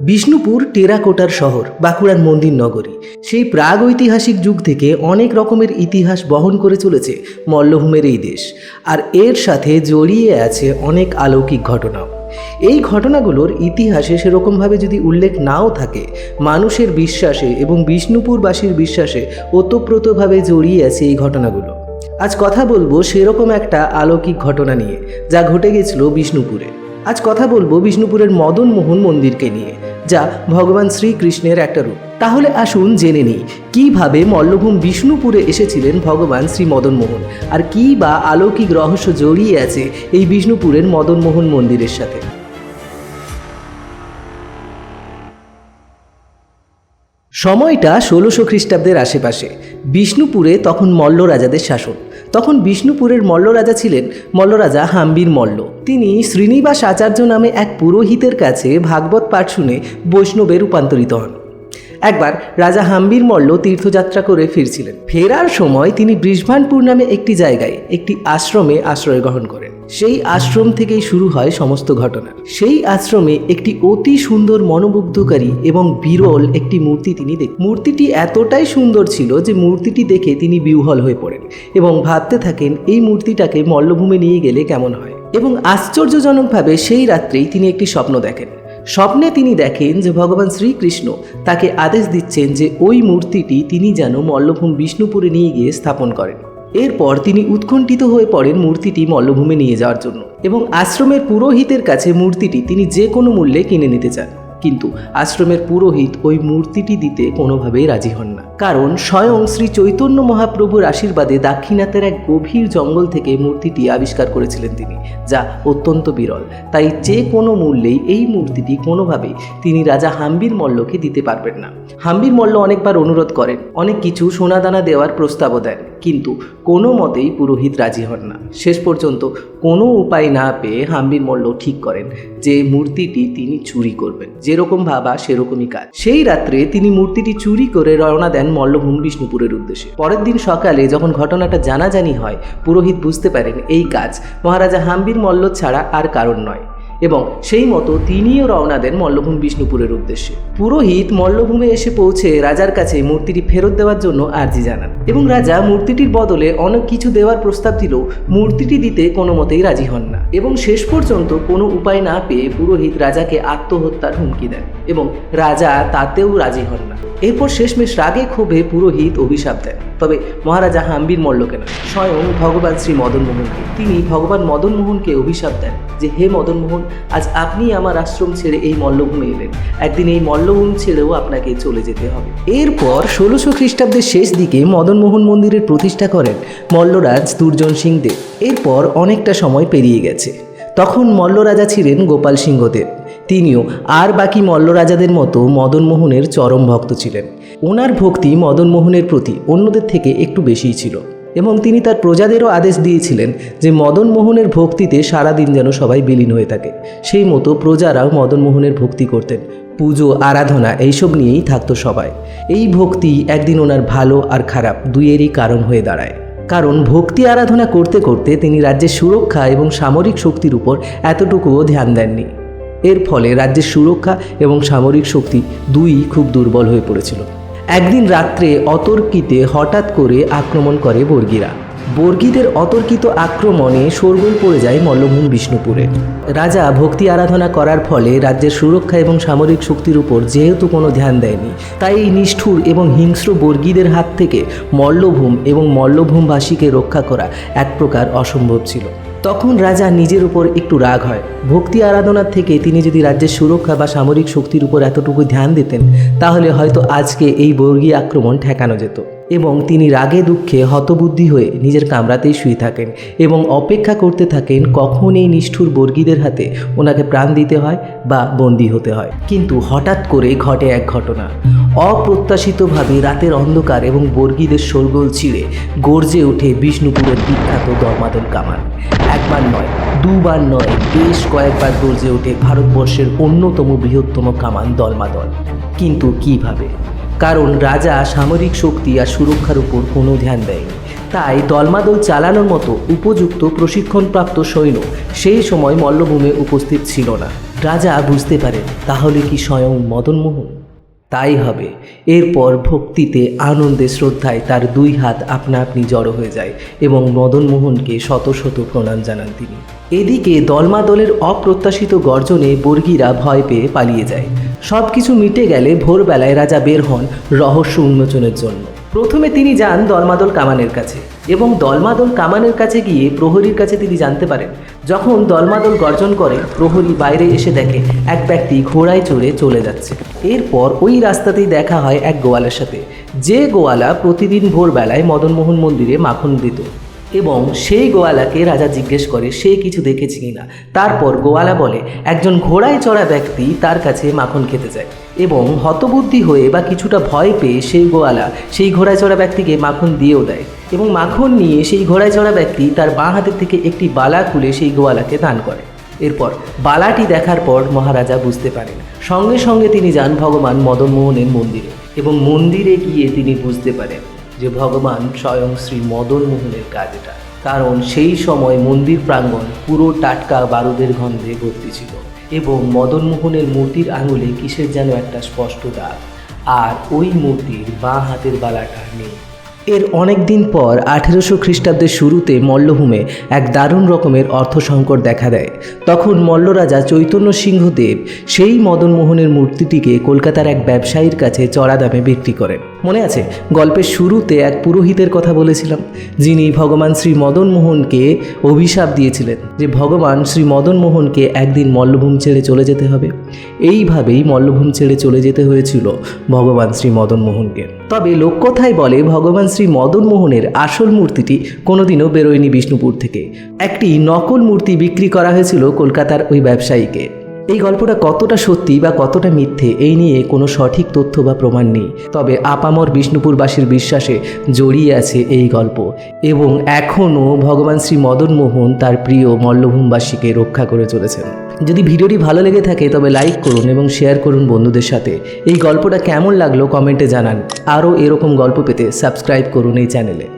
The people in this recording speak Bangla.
বিষ্ণুপুর টেরাকোটার শহর, বাঁকুড়ার মন্দির নগরী। সেই প্রাগ ঐতিহাসিক যুগ থেকে অনেক রকমের ইতিহাস বহন করে চলেছে মল্লভূমের এই দেশ। আর এর সাথে জড়িয়ে আছে অনেক অলৌকিক ঘটনাও। এই ঘটনাগুলোর ইতিহাসে সেরকমভাবে যদি উল্লেখ নাও থাকে, মানুষের বিশ্বাসে এবং বিষ্ণুপুরবাসীর বিশ্বাসে ওতপ্রোতভাবে জড়িয়ে আছে এই ঘটনাগুলো। আজ কথা বলব সেরকম একটা অলৌকিক ঘটনা নিয়ে, যা ঘটে গেছিল বিষ্ণুপুরে। আজ কথা বলব বিষ্ণুপুরের মদন মোহন মন্দিরকে নিয়ে। যা ভগবান শ্রীকৃষ্ণের একটা রূপ। তাহলে আসুন জেনে নিই, কীভাবে মল্লভূম বিষ্ণুপুরে এসেছিলেন ভগবান শ্রী মদন মোহন আর কি বা আলৌকিক রহস্য জড়িয়ে আছে এই বিষ্ণুপুরের মদন মোহন মন্দিরের সাথে? সময়টা ষোলোশো খ্রিস্টাব্দের আশেপাশে। বিষ্ণুপুরে তখন মল্ল রাজাদের শাসন। তখন বিষ্ণুপুরের মল্লরাজা ছিলেন মল্লরাজা হাম্বির মল্ল। তিনি শ্রীনিবাস আচার্য নামে এক পুরোহিতের কাছে ভাগবত পাঠ শুনে বৈষ্ণবে রূপান্তরিত হন। একবার রাজা হাম্বির মল্ল তীর্থযাত্রা করে ফিরছিলেন। ফেরার সময় তিনি বৃষভানপুর নামে একটি জায়গায় একটি আশ্রমে আশ্রয় গ্রহণ করেন। সেই আশ্রম থেকেই শুরু হয় সমস্ত ঘটনা। সেই আশ্রমে একটি অতি সুন্দর মনোমুগ্ধকারী এবং বিরল একটি মূর্তি তিনি দেখ মূর্তিটি এতটাই সুন্দর ছিল যে মূর্তিটি দেখে তিনি বিহ্বল হয়ে পড়েন এবং ভাবতে থাকেন, এই মূর্তিটাকে মল্লভূমে নিয়ে গেলে কেমন হয়? এবং আশ্চর্যজনকভাবে সেই রাত্রেই তিনি একটি স্বপ্ন দেখেন। স্বপ্নে তিনি দেখেন যে ভগবান শ্রীকৃষ্ণ তাকে আদেশ দিচ্ছেন যে ওই মূর্তিটি তিনি যেন মল্লভূম বিষ্ণুপুরে নিয়ে গিয়ে স্থাপন করেন। এরপর তিনি উৎকণ্ঠিত হয়ে পড়েন মূর্তিটি মল্লভূমে নিয়ে যাওয়ার জন্য এবং আশ্রমের পুরোহিতের কাছে মূর্তিটি তিনি যে কোনো মূল্যে কিনে নিতে চান। কিন্তু আশ্রমের পুরোহিত ওই মূর্তিটি দিতে কোনোভাবেই রাজি হন না। কারণ স্বয়ং শ্রী চৈতন্য মহাপ্রভুর আশীর্বাদে দাক্ষিণাত্যের এক গভীর জঙ্গল থেকে মূর্তিটি আবিষ্কার করেছিলেন তিনি, যা অত্যন্ত বিরল। তাই যে কোনো মূল্যেই এই মূর্তিটি কোনোভাবেই তিনি রাজা হাম্বির মল্লকে দিতে পারবেন না। হাম্বির মল্ল অনেকবার অনুরোধ করেন, অনেক কিছু সোনাদানা দেওয়ার প্রস্তাবও দেন, কিন্তু কোনো মতেই পুরোহিত রাজি হন না। শেষ পর্যন্ত কোনো উপায় না পেয়ে হাম্বির মল্ল ঠিক করেন যে মূর্তিটি তিনি চুরি করবেন। যেরকম ভাবা সেরকমই কাজ। সেই রাত্রে তিনি মূর্তিটি চুরি করে রওনা দেন মল্লভূম বিষ্ণুপুরের উদ্দেশ্যে। পরের দিন সকালে যখন ঘটনাটা জানাজানি হয়, পুরোহিত বুঝতে পারেন এই কাজ। মহারাজা হাম্বির মল্ল ছাড়া আর কারণ নয়। এবং সেই মতো তিনিও রওনা দেন মল্লভূম বিষ্ণুপুরের উদ্দেশ্যে। পুরোহিত মল্লভূমে এসে পৌঁছে রাজার কাছে মূর্তিটি ফেরত দেওয়ার জন্য আর্জি জানান এবং রাজা মূর্তিটির বদলে অনেক কিছু দেওয়ার প্রস্তাব দিলেও মূর্তিটি দিতে কোনো মতেই রাজি হন না এবং শেষ পর্যন্ত কোনো উপায় না পেয়ে পুরোহিত রাজাকে আত্মহত্যার হুমকি দেন এবং রাজা তাতেও রাজি হন না। এরপর শেষমেশ রাগে ক্ষোভে পুরোহিত অভিশাপ দেন। তবে মহারাজা হাম্বির মল্লকে না স্বয়ং ভগবান শ্রী মদন মোহনকে তিনি ভগবান মদনমোহনকে অভিশাপ দেন যে, হে মদনমোহন, আজ আপনি আমার আশ্রম ছেড়ে এই মল্লভূমি এলেন। একদিন এই মল্লভূমি ছেড়েও আপনাকে চলে যেতে হবে। এরপর ষোলোশো খ্রিস্টাব্দের শেষ দিকে মদন মোহন মন্দিরের প্রতিষ্ঠা করেন মল্লরাজ দুর্জন সিং দেব এরপর অনেকটা সময় পেরিয়ে গেছে। তখন মল্লরাজা ছিলেন গোপাল সিংহদেব। তিনিও আর বাকি মল্লরাজাদের মতো মদন মোহনের চরম ভক্ত ছিলেন। ওনার ভক্তি মদন মোহনের প্রতি অন্যদের থেকে একটু বেশিই ছিল এবং তিনি তার প্রজাদেরও আদেশ দিয়েছিলেন যে মদন মোহনের ভক্তিতে সারাদিন যেন সবাই বিলীন হয়ে থাকে। সেই মতো প্রজারাও মদন মোহনের ভক্তি করতেন। পুজো, আরাধনা এইসব নিয়েই থাকতো সবাই। এই ভক্তি একদিন ওনার ভালো আর খারাপ দুইয়েরই কারণ হয়ে দাঁড়ায়। কারণ ভক্তি আরাধনা করতে করতে তিনি রাজ্যের সুরক্ষা এবং সামরিক শক্তির উপর এতটুকুও ধ্যান দেননি। এর ফলে রাজ্যের সুরক্ষা এবং সামরিক শক্তি দুই খুব দুর্বল হয়ে পড়েছিল। একদিন রাত্রে অতর্কিতে হঠাৎ করে আক্রমণ করে বর্গীরা। বর্গীদের অতর্কিত আক্রমণে শোরগোল পড়ে যায় মল্লভূম বিষ্ণুপুরে। রাজা ভক্তি আরাধনা করার ফলে রাজ্যের সুরক্ষা এবং সামরিক শক্তির উপর যেহেতু কোনো ধ্যান দেয়নি, তাই এই নিষ্ঠুর এবং হিংস্র বর্গীদের হাত থেকে মল্লভূম এবং মল্লভূমবাসীকে রক্ষা করা এক প্রকার অসম্ভব ছিল। তখন রাজা নিজের উপর একটু রাগ হয়। ভক্তি আরাধনার থেকে তিনি যদি রাজ্যের সুরক্ষা বা সামরিক শক্তির উপর এতটুকু ধ্যান দিতেন, তাহলে হয়তো আজকে এই বর্গী আক্রমণ ঠেকানো যেত। এবং তিনি রাগে দুঃখে হতবুদ্ধি হয়ে নিজের কামরাতেই শুয়ে থাকেন এবং অপেক্ষা করতে থাকেন কখন এই নিষ্ঠুর বর্গীদের হাতে ওনাকে প্রাণ দিতে হয় বা বন্দি হতে হয়। কিন্তু হঠাৎ করে ঘটে এক ঘটনা। অপ্রত্যাশিতভাবে রাতের অন্ধকার এবং বর্গীদের শোরগোল ছিঁড়ে গর্জে ওঠে বিষ্ণুপুরের বিখ্যাত দরমাদল কামান। একবার নয়, দুবার নয়, বেশ কয়েকবার গর্জে ওঠে ভারতবর্ষের অন্যতম বৃহত্তম কামান দলমাদল কিন্তু কীভাবে? কারণ রাজা সামরিক শক্তি আর সুরক্ষার উপর কোনো ধ্যান দেয়নি। তাই দলমাদল চালানোর মতো উপযুক্ত প্রশিক্ষণপ্রাপ্ত সৈন্য সেই সময় মল্লভূমে উপস্থিত ছিল না। রাজা বুঝতে পারেন, তাহলে কি স্বয়ং মদনমোহন? তাই হবে। এরপর ভক্তিতে, আনন্দে, শ্রদ্ধায় তার দুই হাত আপনা আপনি জড়ো হয়ে যায় এবং মদনমোহনকে শত শত প্রণাম জানান তিনি। এদিকে দলমাদলের অপ্রত্যাশিত গর্জনে বর্গীরা ভয় পেয়ে পালিয়ে যায়। সব কিছু মিটে গেলে ভোরবেলায় রাজা বের হন রহস্য উন্মোচনের জন্য। প্রথমে তিনি যান দলমাদল কামানের কাছে এবং দলমাদল কামানের কাছে গিয়ে প্রহরীর কাছে তিনি জানতে পারেন, যখন দলমাদল গর্জন করে, প্রহরী বাইরে এসে দেখে এক ব্যক্তি ঘোড়ায় চড়ে চলে যাচ্ছে। এরপর ওই রাস্তাতেই দেখা হয় এক গোয়ালের সাথে। যে গোয়ালা প্রতিদিন ভোরবেলায় মদনমোহন মন্দিরে মাখন দিত। এবং সেই গোয়ালাকে রাজা জিজ্ঞেস করে, সে কিছু দেখেছে কিনা তারপর গোয়ালা বলে, একজন ঘোড়ায় চড়া ব্যক্তি তার কাছে মাখন খেতে যায় এবং হতবুদ্ধি হয়ে বা কিছুটা ভয় পেয়ে সেই গোয়ালা সেই ঘোড়ায় চড়া ব্যক্তিকে মাখন দিয়েও দেয় এবং মাখন নিয়ে সেই ঘোড়ায় চড়া ব্যক্তি তার বাঁ হাতের থেকে একটি বালা খুলে সেই গোয়ালাকে দান করে। এরপর বালাটি দেখার পর মহারাজা বুঝতে পারেন, সঙ্গে সঙ্গে তিনি যান ভগবান মদনমোহনের মন্দিরে এবং মন্দিরে গিয়ে তিনি বুঝতে পারেন যে ভগবান স্বয়ং শ্রী মদন মোহনের কাজ এটা কারণ সেই সময় মন্দির প্রাঙ্গণ পুরো টাটকা বারুদের গন্ধে ভর্তি ছিল এবং মদন মোহনের মূর্তির আঙুলে কিসের যেন একটা স্পষ্ট দাগ। আর ওই মূর্তির বাঁ হাতের বালাটা নেই। এর অনেক দিন পর আঠেরোশো খ্রিস্টাব্দের শুরুতে মল্লভূমে এক দারুণ রকমের অর্থ সংকট দেখা দেয়। তখন মল্লরাজা চৈতন্য সিংহদেব সেই মদনমোহনের মূর্তিটিকে কলকাতার এক ব্যবসায়ীর কাছে চড়া দামে বিক্রি করেন। মনে আছে? গল্পের শুরুতে এক পুরোহিতের কথা বলেছিলাম, যিনি ভগবান শ্রী মদনমোহনকে অভিশাপ দিয়েছিলেন যে ভগবান শ্রী মদনমোহনকে একদিন মল্লভূম ছেড়ে চলে যেতে হবে। এইভাবেই মল্লভূম ছেড়ে চলে যেতে হয়েছিল ভগবান শ্রী মদনমোহনকে তবে লোককথায় বলে, ভগবান শ্রী মদনমোহনের আসল মূর্তিটি কোনোদিনও বেরোয়নি বিষ্ণুপুর থেকে। একটি নকল মূর্তি বিক্রি করা হয়েছিল কলকাতার ওই ব্যবসায়ীকে। এই গল্পটা কতটা সত্যি বা কতটা মিথ্যে, এই নিয়ে কোনো সঠিক তথ্য বা প্রমাণ নেই। তবে আপামর বিষ্ণুপুরবাসীর বিশ্বাসে জড়িয়ে আছে এই গল্প এবং এখনও ভগবান শ্রী মদনমোহন তার প্রিয় মল্লভূমবাসীকে রক্ষা করে চলেছেন। যদি ভিডিওটি ভালো লেগে থাকে, তবে লাইক করুন এবং শেয়ার করুন বন্ধুদের সাথে। এই গল্পটা কেমন লাগল কমেন্টে জানান। আরও এরকম গল্প পেতে সাবস্ক্রাইব করুন এই চ্যানেলে।